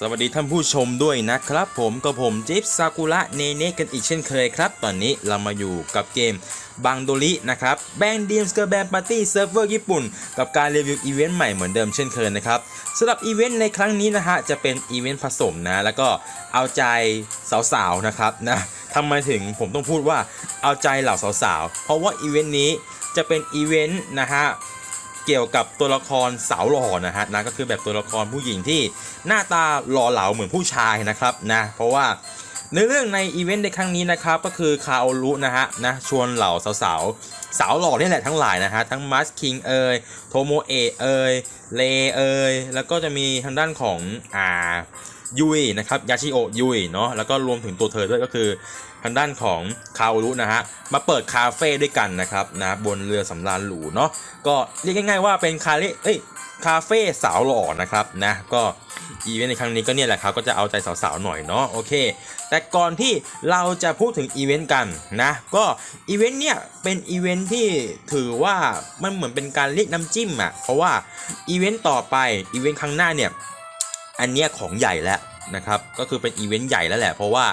สวัสดีท่านผู้ชมด้วยนะครับ ผมกับผมจิ๊บซากุระเนเน่กันอีกเช่นเคยครับ ตอนนี้เรามาอยู่กับเกมบังโดรินะครับแบงดีมสเกอร์แบนปาร์ตี้เซิร์ฟเวอร์ญี่ปุ่น กับการรีวิวอีเวนต์ใหม่เหมือนเดิมเช่นเคยนะครับสำหรับอีเวนต์ในครั้งนี้นะฮะจะเป็นอีเวนต์ผสมนะ แล้วก็เอาใจสาวๆนะครับนะทำไมถึงผมต้องพูดว่าเอาใจเหล่าสาวๆ เพราะว่าอีเวนต์นี้จะเป็นอีเวนต์นะฮะ เกี่ยวกับตัวละครสาวหล่อนะฮะนะก็คือแบบตัวละครผู้หญิงที่หน้าตาหล่อเหลาเหมือนผู้ชายนะครับนะเพราะว่าในเรื่องในอีเวนต์ในครั้งนี้นะครับก็คือคาโอรุนะฮะนะชวนเหล่าสาวๆสาวหล่อนี่แหละทั้งหลายนะฮะทั้งมัสคิงเอยโทโมเอะเอยเลเอยแล้วก็จะมีทางด้านของอ่ายุยนะครับยาชิโอยุยเนาะแล้วก็รวมถึงตัวเธอด้วยก็คือางด้านของคาโอรุนะฮะมาเปิดคาเฟ่ด้วยกันนะครับนะบนเรือสำราญหรูเนาะก็เรียกง่าย ๆ ว่าเป็นคาเฟ่เอ้ยคาเฟ่สาวหล่อนะครับนะก็อีเวนต์ในครั้งนี้ก็เนี่ยแหละครับก็จะเอาใจสาวๆหน่อยเนาะโอเค แต่ก่อนที่เราจะพูดถึงอีเวนต์กันนะก็อีเวนต์เนี่ยเป็นอีเวนต์ที่ถือว่ามันเหมือนเป็นการเรียกน้ำจิ้มอะเพราะว่าอีเวนต์ต่อไปอีเวนต์ครั้งหน้าเนี่ย อันเนี้ยของใหญ่แล้วนะครับ ก็คือเป็นอีเวนต์ใหญ่แล้วแหละ เพราะว่า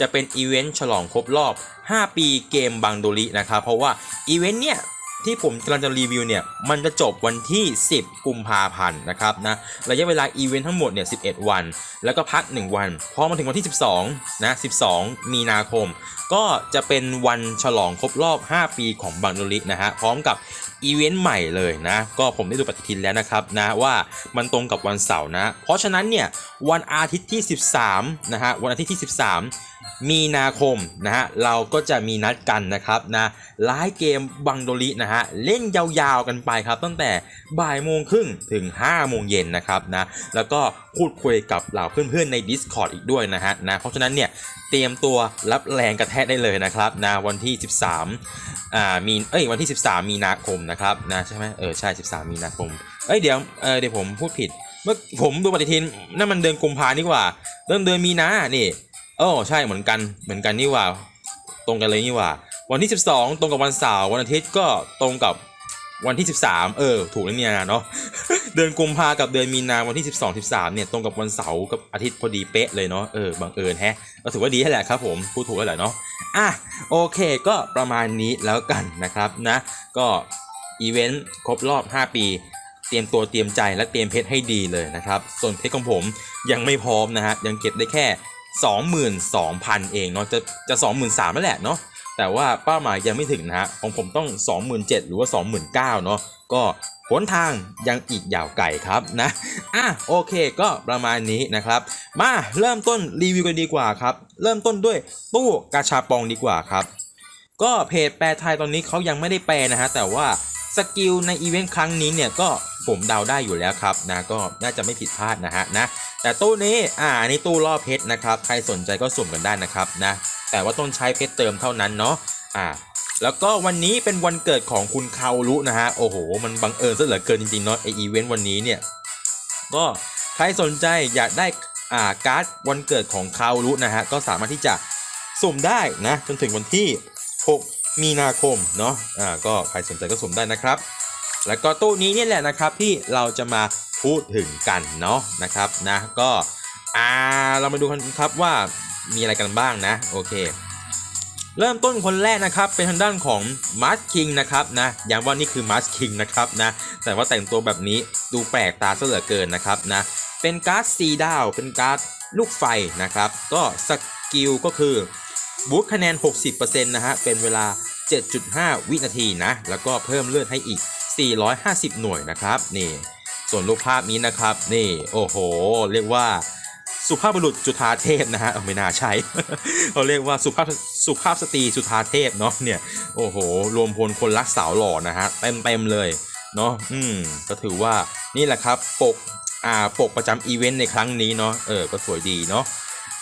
จะเป็นอีเวนต์ฉลองครบรอบ 5 ปีเกมบังโดรินะครับ เพราะว่าอีเวนต์เนี่ยที่ผมกำลังจะรีวิวเนี่ยมันจะจบวันที่ 10 กุมภาพันธ์นะครับนะระยะเวลาอีเวนต์ทั้งหมดเนี่ย 11 วัน แล้วก็พัก 1 วัน พอมาถึงวันที่ 12 นะ 12 มีนาคม ก็จะเป็นวันฉลองครบรอบ 5 ปีของบังโดรินะฮะพร้อมกับ อีเวนต์ใหม่เลยนะ ก็ผมได้ดูปฏิทินแล้วนะครับนะว่ามันตรงกับวันเสาร์นะ เพราะฉะนั้นเนี่ยวันอาทิตย์ที่ 13นะฮะวันอาทิตย์ที่ 13 มีนาคมนะฮะเราก็จะมีนัดกันนะครับนะไลฟ์เกมบังโดรินะฮะเล่นยาวๆกันไปครับ ตั้งแต่บ่ายโมงครึ่งถึง5โมงเย็นนะครับนะแล้วก็พูดคุยกับเหล่าเพื่อนๆใน Discord อีกด้วยนะฮะนะเพราะฉะนั้นเนี่ย เตรียมตัวรับแรงกระแทกได้เลยนะครับนะวันที่ 13อ่ามีเอ้ยวันที่ 13 มีนาคมนะครับนะใช่ไหมเออใช่ 13 มีนาคมเอ้ยเดี๋ยวเออเดี๋ยวผมพูดผิด เมื่อผมดูปฏิทินนั่นมันเดือนกุมภานี่ว่าเดือนเดือนมีนานี่โอ้ใช่เหมือนกันเหมือนกันนี่ว่า ตรงกันเลยนี่ว่า วันที่ 12 ตรงกับวันเสาร์วันอาทิตย์ก็ตรงกับวันที่ 13 เออ ถูกแล้วเนี่ยเนาะ เดือนกุมภากับเดือนมีนาวันที่ 12 13เนี่ยตรงกับวันเสาร์กับอาทิตย์พอดีเป๊ะเลยเนาะเออบังเอิญแฮะก็ถือว่าดีแหละครับผมพูดถูกแล้วแหละเนาะอะโอเคก็ประมาณนี้แล้วกันนะครับนะ ก็อีเวนต์ครบรอบ 5 ปีเตรียมตัวเตรียมใจและเตรียมเพชรให้ดีเลยนะครับ ส่วนเพชรของผมยังไม่พร้อมนะฮะยังเก็บได้แค่ 22,000 เองเนาะจะจะ 23,000แล้วแหละเนาะแต่ว่าเป้าหมายยังไม่ถึงนะฮะของผมต้อง 27,000 หรือว่า 29,000 เนาะก็ หนทางยังอีกยาวไกลครับนะอะโอเคก็ประมาณนี้นะครับ มาเริ่มต้นรีวิวกันดีกว่าครับ เริ่มต้นด้วยตู้กาชาปองดีกว่าครับ ก็เพจแปลไทยตอนนี้เขายังไม่ได้แปลนะฮะแต่ว่าสกิลในอีเวนต์ครั้งนี้เนี่ยก็ผมเดาได้อยู่แล้วครับนะก็น่าจะไม่ผิดพลาดนะฮะนะแต่ตู้นี้อ่าอันนี้ตู้ล่อเพชรนะครับ ใครสนใจก็สุ่มกันได้นะครับนะแต่ว่าต้องใช้เพชรเติมเท่านั้นเนาะอ่า แล้วก็วันนี้เป็นวันเกิดของคุณคารุนะฮะ โอ้โห มันบังเอิญซะเหลือเกินจริงๆเนาะไออีเวนต์วันนี้เนี่ย ก็ใครสนใจอยากได้อ่าการ์ดวันเกิดของคารุนะฮะ ก็สามารถที่จะสุ่มได้นะจนถึงวันที่ 6 มีนาคมเนาะ อ่า ก็ใครสนใจก็สุ่มได้นะครับ แล้วก็ตู้นี้เนี่ยแหละนะครับที่เราจะมาพูดถึงกันเนาะนะครับนะ ก็อ่าเรามาดูกันครับว่ามีอะไรกันบ้างนะ โอเค เริ่มต้นคนแรกนะครับเป็นทางด้านของมาร์ k คิงนะครับนะย้ำว่านี่คือมาร์ k คิงนะครับนะแต่ว่าแต่งตัวแบบนี้ดูแปลกตาซะเหลือเกินนะครับนะเป็นการ์ดซีดาว เป็นการ์ดลูกไฟนะครับ ก็สกิลก็คือบูทคะแนน 60%นะฮะเป็นเวลา 7.5 วินาทีนะ แล้วก็เพิ่มเลือดให้อีก 450 หน่วยนะครับนี่ส่วนรูปภาพนี้นะครับนี่โอ้โห เรียกว่า สุภาพบุรุษจุธาเทพนะฮะไม่น่าใช่เขาเรียกว่าสุภาพสุภาพสตรีสุธาเทพเนาะเนี่ยโอ้โห รวมพลคนรักสาวหล่อนะฮะเต็มเต็มเลยเนาะอืมก็ถือว่านี่แหละครับปกอ่าปกประจำอีเวนต์ในครั้งนี้เนาะเออก็สวยดีเนาะ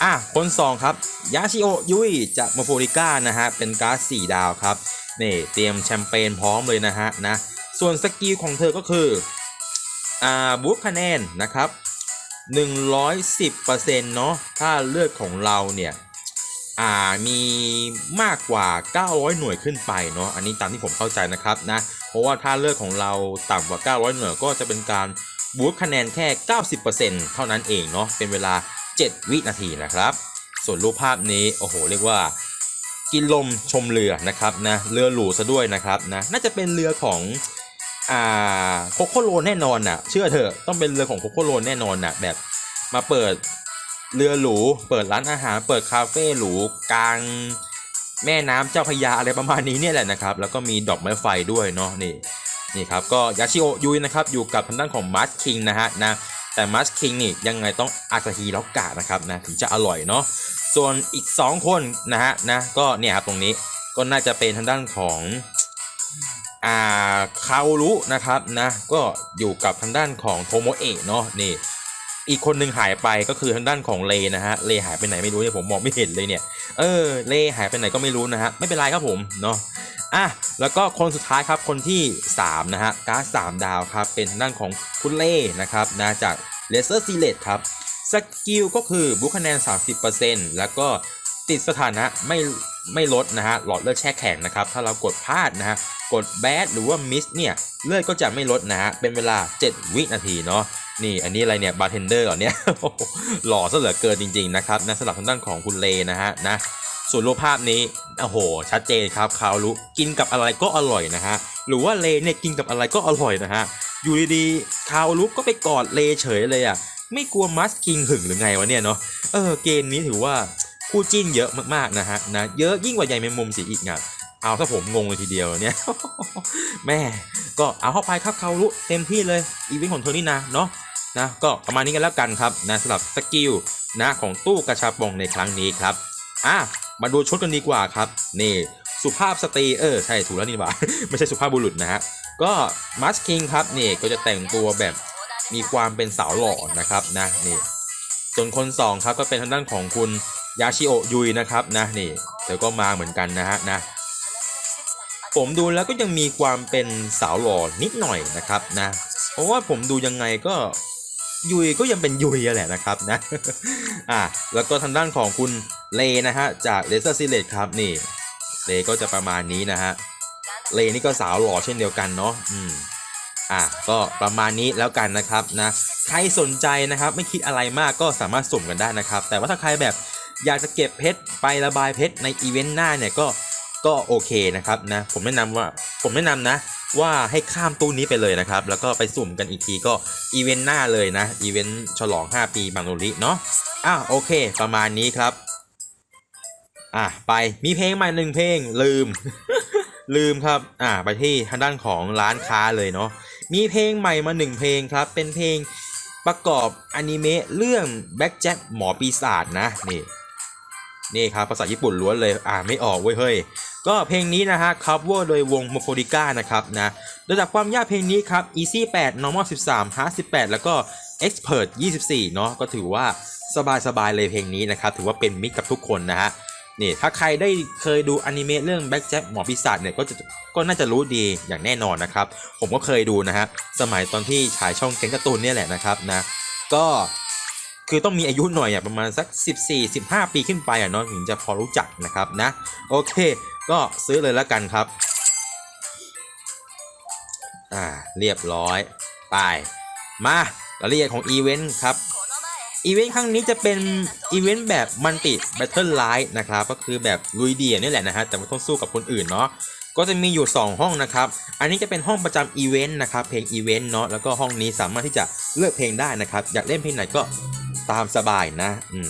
อะคนสองครับยาชิโอยุยจากมาโฟริก้านะฮะเป็นการ์ดสี่ดาวครับนี่เตรียมแชมเปญพร้อมเลยนะฮะนะส่วนสกิลของเธอก็คืออ่าบูทคะแนนนะครับ 110%เนาะถ้าเลือดของเราเนี่ยอ่ามีมากกว่า 900 หน่วยขึ้นไปเนาะอันนี้ตามที่ผมเข้าใจนะครับนะเพราะว่าถ้าเลือดของเราต่ำกว่า 900 หน่วยก็จะเป็นการบูทคะแนนแค่ 90%เท่านั้นเองเนาะเป็นเวลา 7 วินาทีนะครับ ส่วนรูปภาพนี้โอ้โหเรียกว่ากินลมชมเรือนะครับนะเรือหรูซะด้วยนะครับนะน่าจะเป็นเรือของ อ่าโคโคโรแน่นอนน่ะ เชื่อเถอะต้องเป็นเรือของโคโคโรแน่นอนน่ะ แบบมาเปิดเรือหรูเปิดร้านอาหาร เปิดคาเฟ่หรูกลางแม่น้ำเจ้าพระยาอะไรประมาณนี้เนี่ยแหละนะครับ แล้วก็มีดอกไม้ไฟด้วยเนาะนี่นี่ครับก็ยาชิโอยุยนะครับอยู่กับทางด้านของมัสคิงนะฮะนะแต่มัสคิงนี่ยังไงต้องอาซาฮิล็อกกะนะครับนะถึงจะอร่อยเนาะส่วนอีก 2 คนนะฮะนะก็เนี่ยครับตรงนี้ก็น่าจะเป็นทางด้านของ คาโอรุนะครับนะก็อยู่กับทางด้านของโทโมเอะเนาะนี่อีกคนหนึ่งหายไปก็คือทางด้านของเลนะฮะเลหายไปไหนไม่รู้เนี่ยผมมองไม่เห็นเลยเนี่ยเออเลหายไปไหนก็ไม่รู้นะฮะไม่เป็นไรครับผมเนาะอะแล้วก็คนสุดท้ายครับคนที่ 3 นะฮะการ์ดสามดาวครับเป็นทางด้านของคุณเล่นะครับนะจากเลเซอร์ซีเลตครับสกิลก็คือบุคคะแนน 30%แล้วก็ติดสถานะไม่ไม่ลดนะฮะหลอดเลือดแช่แข็งนะครับถ้าเรากดพลาดนะฮะ กดแบดหรือว่ามิสเนี่ยเลือดก็จะไม่ลดนะฮะเป็นเวลา 7 วินาทีเนาะนี่อันนี้อะไรเนี่ยบาร์เทนเดอร์เหรอเนี่ยหล่อซะเหลือเกินจริง ๆ นะครับนะสำหรับทางด้านของคุณเลนะฮะนะส่วนรูปภาพนี้โอ้โห ชัดเจนครับคาวรุกินกับอะไรก็อร่อยนะฮะหรือว่าเลเนี่ยกินกับอะไรก็อร่อยนะฮะอยู่ดีๆคาวรุก็ไปกอดเลเฉยเลยอะไม่กลัวมัสคิงหึงหรือไงวะเนี่ยเนาะเออเกมนี้ถือว่าคู่จิ้นเยอะมากๆนะฮะนะเยอะยิ่งกว่าใหญ่แมงมุมสีอีกอะ เอาถ้าผมงงเลยทีเดียวเนี่ยแม่ก็เอาเข้าไปครับคาวรุเต็มที่เลยอีเวนต์ของเธอนี่นะเนาะนะก็ประมาณนี้กันแล้วกันครับนะสำหรับสกิลนะของตู้กระชับปองในครั้งนี้ครับอะมาดูชุดกันดีกว่าครับนี่สุภาพสตรีเออใช่ถูกแล้วนี่หว่าไม่ใช่สุภาพบุรุษนะฮะก็มัสคิงครับนี่ก็จะแต่งตัวแบบมีความเป็นสาวหล่อนะครับนะนี่ส่วนคนสองครับก็เป็นทางด้านของคุณยาชิโอยุยนะครับนะนี่เธอก็มาเหมือนกันนะฮะนะ ผมดูแล้วก็ยังมีความเป็นสาวหล่อนิดหน่อยนะครับนะ เพราะว่าผมดูยังไงก็ยุยก็ยังเป็นยุยอะแหละนะครับนะอะแล้วก็ทางด้านของคุณเลนะฮะจากเลเซอร์ซิเลตครับนี่เลก็จะประมาณนี้นะฮะเลนี่ก็สาวหล่อเช่นเดียวกันเนาะอืมอะก็ประมาณนี้แล้วกันนะครับนะใครสนใจนะครับไม่คิดอะไรมากก็สามารถสุ่มกันได้นะครับ แต่ว่าถ้าใครแบบอยากจะเก็บเพชรไประบายเพชรในอีเวนต์หน้าเนี่ยก็ ก็โอเคนะครับนะผมแนะนำว่าผมแนะนำนะว่าให้ข้ามตู้นี้ไปเลยนะครับ แล้วก็ไปสุ่มกันอีกทีก็อีเวนต์หน้าเลยนะอีเวนต์ฉลอง 5 ปีบางโนริเนาะอะโอเค ประมาณนี้ครับ อะไปมีเพลงใหม่หนึ่งเพลงลืม ลืมครับ อะไปที่ทางด้านของร้านค้าเลยเนาะมีเพลงใหม่มาหนึ่งเพลงครับ เป็นเพลงประกอบอนิเมะเรื่องแบ็กแจ็คหมอปีศาจนะนี่นี่ครับภาษาญี่ปุ่นล้วนเลยอ่านไม่ออกเว้ยเฮ้ย ก็เพลงนี้นะฮะ cover โดยวง m o f o d i c a นะครับนะระดับความยากเพลงนี้ครับ easy 8 normal 13 hard 18 แล้วก็ expert 24 เนาะก็ถือว่าสบายๆเลยเพลงนี้นะครับ ถือว่าเป็นมิตรกับทุกคนนะฮะนี่ถ้าใครได้เคยดูอนิเมะเรื่อง Black Jack หมอปีศาจเนี่ยก็จะก็น่าจะรู้ดีอย่างแน่นอนนะครับ ผมก็เคยดูนะฮะสมัยตอนที่ฉายช่องเกงการ์ตูนเนี่ยแหละนะครับนะก็คือต้องมีอายุหน่อยอะประมาณสัก 14-15 ปีขึ้นไปอะเนาะถึงจะพอรู้จักนะครับนะ โอเค ก็ซื้อเลยแล้วกันครับ อ่า เรียบร้อย ไป มารายละเอียดของอีเวนต์ครับ อีเวนต์ครั้งนี้จะเป็นอีเวนต์แบบมันติแบทเทิลไลท์นะครับ ก็คือแบบลุยเดียนี่แหละนะฮะ แต่ไม่ต้องสู้กับคนอื่นเนาะ ก็จะมีอยู่ 2 ห้องนะครับ อันนี้จะเป็นห้องประจำอีเวนต์นะครับ เพลงอีเวนต์เนาะ แล้วก็ห้องนี้สามารถที่จะเลือกเพลงได้นะครับ อยากเล่นเพลงไหนก็ตามสบายนะ อืม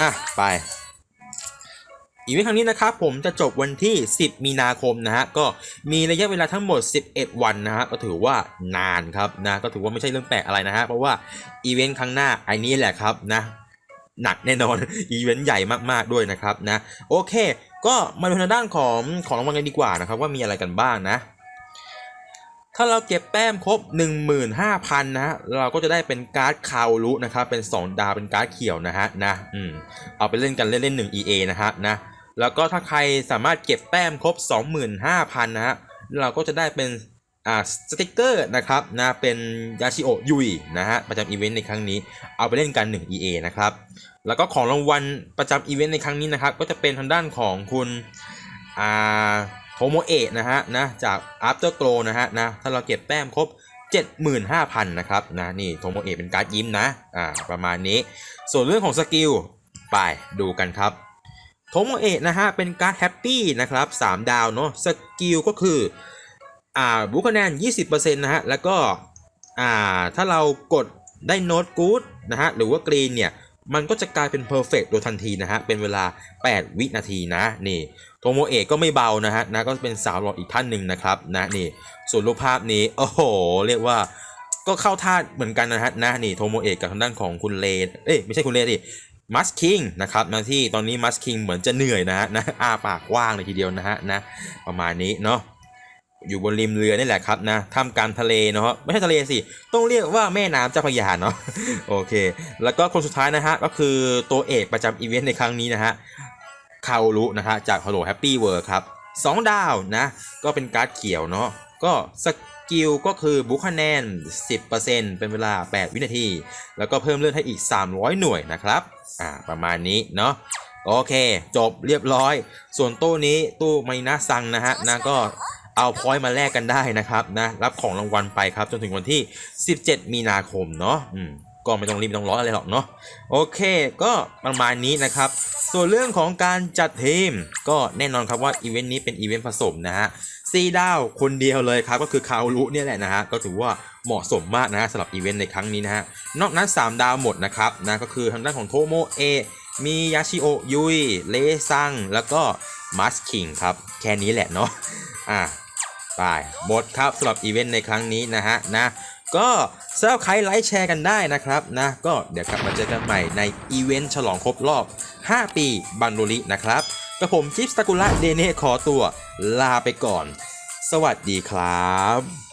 อะ ไป อีเวนต์ครั้งนี้นะครับผมจะจบวันที่ 10 มีนาคมนะฮะก็มีระยะเวลาทั้งหมด 11 วันนะฮะก็ถือว่านานครับนะก็ถือว่าไม่ใช่เรื่องแปลกอะไรนะฮะเพราะว่าอีเวนต์ครั้งหน้าไอ้นี้แหละครับนะหนักแน่นอนอีเวนต์ใหญ่มากๆด้วยนะครับนะโอเค ก็มาดูทางด้านของของรางวัลกันดีกว่านะครับว่ามีอะไรกันบ้างนะ ถ้าเราเก็บแต้มครบ 15,000นะฮะเราก็จะได้เป็นการ์ดคาวรุนะครับเป็น 2 ดาวเป็นการ์ดเขียวนะฮะนะอืมเอาไปเล่นกันเล่นเล่น1 EA นะฮะนะ แล้วก็ถ้าใครสามารถเก็บแต้มครบ 25,000 นะฮะ เราก็จะได้เป็นอ่าสติกเกอร์นะครับนะเป็นยาชิโอยุยนะฮะประจำอีเวนต์ในครั้งนี้เอาไปเล่นกัน 1 EA นะครับแล้วก็ของรางวัลประจำอีเวนต์ในครั้งนี้นะครับก็จะเป็นทางด้านของคุณอ่าโทโมเอะนะฮะนะจาก After Glow นะฮะนะถ้าเราเก็บแต้มครบ 75,000 นะครับนะนี่โทโมเอะเป็นการ์ดยิ้มนะอ่าประมาณนี้ ส่วนเรื่องของสกิลไปดูกันครับ โทโมเอะนะฮะเป็นการ์ดแฮปปี้นะครับ3ดาวเนาะสกิลก็คืออ่าบุคะแนน 20%นะฮะแล้วก็อ่าถ้าเรากดได้โน้ตกู๊ดนะฮะหรือว่ากรีนเนี่ยมันก็จะกลายเป็นเพอร์เฟกโดยทันทีนะฮะ เป็นเวลา 8 วินาทีนะนี่โทโมเอะก็ไม่เบานะฮะนะก็เป็นสาวหล่ออีกท่านหนึ่งนะครับนะนี่ส่วนรูปภาพนี้โอ้โห เรียกว่าก็เข้าท่าเหมือนกันนะฮะนะนี่โทโมเอะกับทางด้านของคุณเลนเอ้ยไม่ใช่คุณเลนดิ มัสคิงนะครับนะที่ตอนนี้มัสคิงเหมือนจะเหนื่อยนะฮะนะอ้าปากกว้างเลยทีเดียวนะฮะนะประมาณนี้เนาะอยู่บนริมเรือนี่แหละครับนะท่ามกลางทะเลเนาะไม่ใช่ทะเลสิ ต้องเรียกว่าแม่น้ำเจ้าพระยาเนาะโอเค แล้วก็คนสุดท้ายนะฮะก็คือตัวเอกประจำอีเวนต์ในครั้งนี้นะฮะคารุนะฮะจาก Hello Happy World ครับ2ดาวนะ ก็เป็นการ์ดเขียวเนาะก็ส กิลก็คือบุคคะแนน 10%เป็นเวลา 8 วินาที แล้วก็เพิ่มเลือดให้อีก 300 หน่วยนะครับ อ่า ประมาณนี้เนาะ โอเค จบเรียบร้อย ส่วนตู้นี้ตู้ไมนาซังนะฮะนะก็เอาพอยต์มาแลกกันได้นะครับนะ รับของรางวัลไปครับ จนถึงวันที่ 17 มีนาคมเนาะอืม ก็ไม่ต้องรีบไม่ต้องร้อนอะไรหรอกเนาะโอเค ก็ประมาณนี้นะครับ ส่วนเรื่องของการจัดทีมก็แน่นอนครับว่าอีเวนต์นี้เป็นอีเวนต์ผสมนะฮะซีดาวคนเดียวเลยครับก็คือคารุเนี่ยแหละนะฮะก็ถือว่าเหมาะสมมากนะฮะสำหรับอีเวนต์ในครั้งนี้นะฮะนอกนั้น 3 ดาวหมดนะครับนะก็คือทางด้านของโทโมเอมียาชิโอยุยเลซังแล้วก็มัสคิงครับแค่นี้แหละเนาะอะไปหมดครับสำหรับอีเวนต์ในครั้งนี้นะฮะนะ ก็สำหรับใครไลค์แชร์กันได้นะครับนะก็เดี๋ยวกลับมาเจอกันใหม่ในอีเวนต์ฉลองครบรอบ 5 ปีบันโดรินะครับกับผมจิปสตากุละเดเน่ขอตัวลาไปก่อน สวัสดีครับ